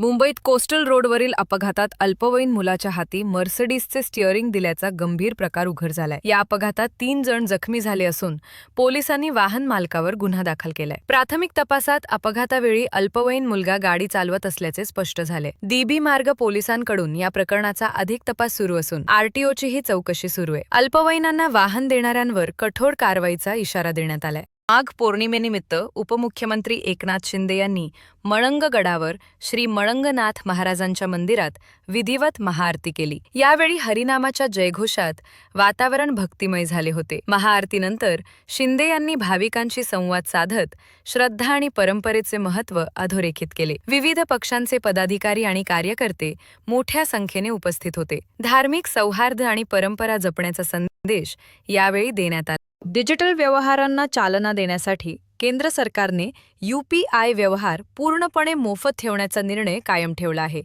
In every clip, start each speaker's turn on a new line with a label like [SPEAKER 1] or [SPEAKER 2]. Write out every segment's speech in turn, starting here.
[SPEAKER 1] मुंबईत कोस्टल रोडवरील अपघातात अल्पवयीन मुलाच्या हाती मर्सडीजचे स्टिअरिंग दिल्याचा गंभीर प्रकार उघड झालाय. या अपघातात तीन जण जखमी झाले असून पोलिसांनी वाहन मालकावर गुन्हा दाखल केलाय. प्राथमिक तपासात अपघातावेळी अल्पवयीन मुलगा गाडी चालवत असल्याचे स्पष्ट झाले. डीबी मार्ग पोलिसांकडून या प्रकरणाचा अधिक तपास सुरू असून आरटीओचीही चौकशी सुरू आहे. अल्पवयीनांना वाहन देणाऱ्यांवर कठोर कारवाईचा इशारा देण्यात आलाय. माघ पौर्णिमेनिमित्त उपमुख्यमंत्री एकनाथ शिंदे यांनी मळंगगडावर श्री मळंगनाथ महाराजांच्या मंदिरात विधिवत महाआरती केली. यावेळी हरिनामाच्या जयघोषात वातावरण भक्तिमय झाले होते. महाआरतीनंतर शिंदे यांनी भाविकांशी संवाद साधत श्रद्धा आणि परंपरेचे महत्त्व अधोरेखित केले. विविध पक्षांचे पदाधिकारी आणि कार्यकर्ते मोठ्या संख्येने उपस्थित होते. धार्मिक सौहार्द आणि परंपरा जपण्याचा संदेश यावेळी देण्यात आला. डिजिटल व्यवहारांना चालना देण्यासाठी केंद्र सरकारने यूपीआय व्यवहार पूर्णपणे मोफत ठेवण्याचा निर्णय कायम ठेवला आहे.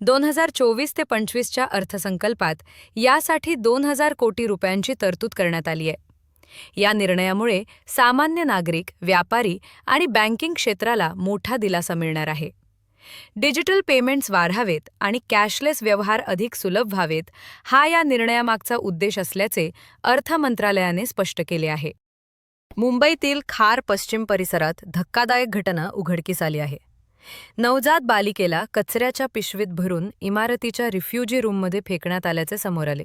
[SPEAKER 1] दोन हजार चोवीस ते पंचवीसच्या अर्थसंकल्पात यासाठी दोन हजार कोटी रुपयांची तरतूद करण्यात आली आहे. या निर्णयामुळे सामान्य नागरिक व्यापारी आणि बँकिंग क्षेत्राला मोठा दिलासा मिळणार आहे. डिजिटल पेमेंट्स वाढावेत आणि कॅशलेस व्यवहार अधिक सुलभ व्हावेत हा या निर्णयामागचा उद्देश असल्याचे अर्थ मंत्रालयाने स्पष्ट केले आहे. मुंबईतील खार पश्चिम परिसरात धक्कादायक घटना उघडकीस आली आहे. नवजात बालिकेला कचऱ्याच्या पिशवीत भरून इमारतीच्या रिफ्युजी रूममध्ये फेकण्यात आल्याचे समोर आले.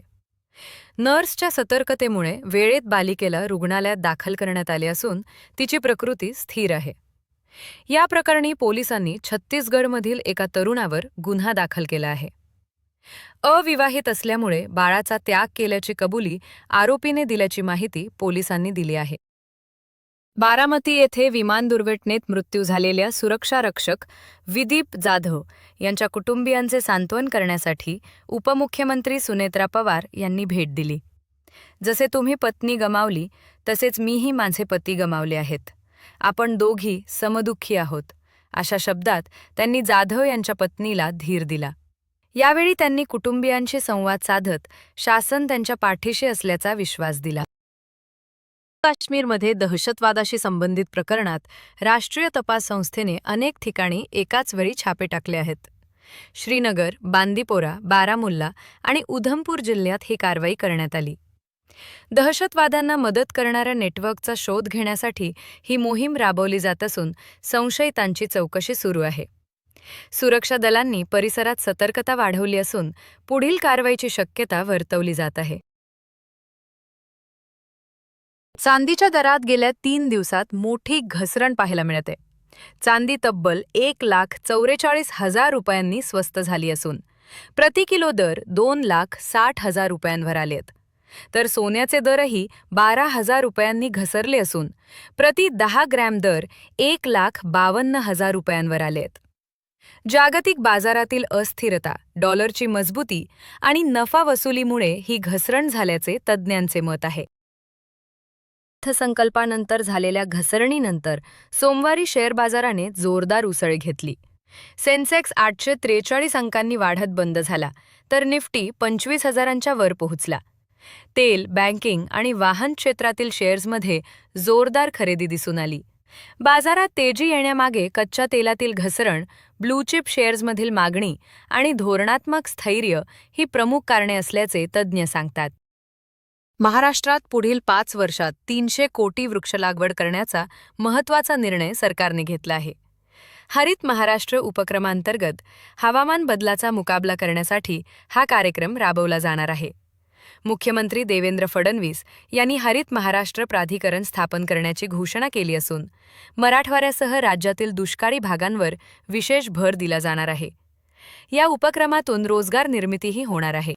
[SPEAKER 1] नर्सच्या सतर्कतेमुळे वेळेत बालिकेला रुग्णालयात दाखल करण्यात आले असून तिची प्रकृती स्थिर आहे. या प्रकरणी पोलिसांनी छत्तीसगडमधील एका तरुणावर गुन्हा दाखल केला आहे. अविवाहित असल्यामुळे बाळाचा त्याग केल्याची कबुली आरोपीने दिल्याची माहिती पोलिसांनी दिली आहे. बारामती येथे विमान दुर्घटनेत मृत्यू झालेल्या सुरक्षारक्षक विदीप जाधव यांच्या कुटुंबियांचे सांत्वन करण्यासाठी उपमुख्यमंत्री सुनेत्रा पवार यांनी भेट दिली. जसे तुम्ही पत्नी गमावली तसेच मीही माझे पती गमावले आहेत. आपण दोघी समदुःखी आहोत. अशा शब्दात त्यांनी जाधव यांच्या पत्नीला धीर दिला. यावेळी त्यांनी कुटुंबियांशी संवाद साधत शासन त्यांच्या पाठीशी असल्याचा विश्वास दिला. काश्मीरमध्ये दहशतवादाशी संबंधित प्रकरणात राष्ट्रीय तपास संस्थेने अनेक ठिकाणी एकाच वेळी छापे टाकले आहेत. श्रीनगर बांदीपोरा बारामुल्ला आणि उधमपूर जिल्ह्यात ही कारवाई करण्यात आली. दहशतवाद्यांना मदत करणाऱ्या नेटवर्कचा शोध घेण्यासाठी ही मोहीम राबवली जात असून संशयितांची चौकशी सुरू आहे. सुरक्षा दलांनी परिसरात सतर्कता वाढवली असून पुढील कारवाईची शक्यता वर्तवली जात आहे. चांदीच्या दरात गेल्या तीन दिवसात मोठी घसरण पाहायला मिळते. चांदी तब्बल एक लाख चौवेचाळीस हजार रुपयांनी स्वस्त झाली असून प्रति किलो दर दोन लाख साठ हजार रुपयांवर आलेत. तर सोन्याचे दरही बारा हजार रुपयांनी घसरले असून प्रति दहा ग्रॅम दर एक लाख बावन्न हजार रुपयांवर आलेत. जागतिक बाजारातील अस्थिरता डॉलरची मजबूती आणि नफा वसुलीमुळे ही घसरण झाल्याचे तज्ज्ञांचे मत आहे. अर्थसंकल्पानंतर झालेल्या घसरणीनंतर सोमवारी शेअर बाजाराने जोरदार उसळ घेतली. सेन्सेक्स आठशे त्रेचाळीस अंकांनी वाढत बंद झाला तर निफ्टी पंचवीस हजारांच्या वर पोहोचला. तेल बँकिंग आणि वाहन क्षेत्रातील शेअर्समध्ये जोरदार खरेदी दिसून आली. बाजारात तेजी येण्यामागे कच्च्या तेलातील घसरण ब्लूचिप शेअर्समधील मागणी आणि धोरणात्मक स्थैर्य ही प्रमुख कारणे असल्याचे तज्ज्ञ सांगतात. महाराष्ट्रात पुढील पाच वर्षात तीनशे कोटी वृक्षलागवड करण्याचा महत्त्वाचा निर्णय सरकारने घेतला आहे. हरित महाराष्ट्र उपक्रमांतर्गत हवामान बदलाचा मुकाबला करण्यासाठी हा कार्यक्रम राबवला जाणार आहे. मुख्यमंत्री देवेंद्र फडणवीस यांनी हरित महाराष्ट्र प्राधिकरण स्थापन करण्याची घोषणा केली असून मराठवाड्यासह राज्यातील दुष्काळी भागांवर विशेष भर दिला जाणार आहे. या उपक्रमातून रोजगार निर्मितीही होणार आहे.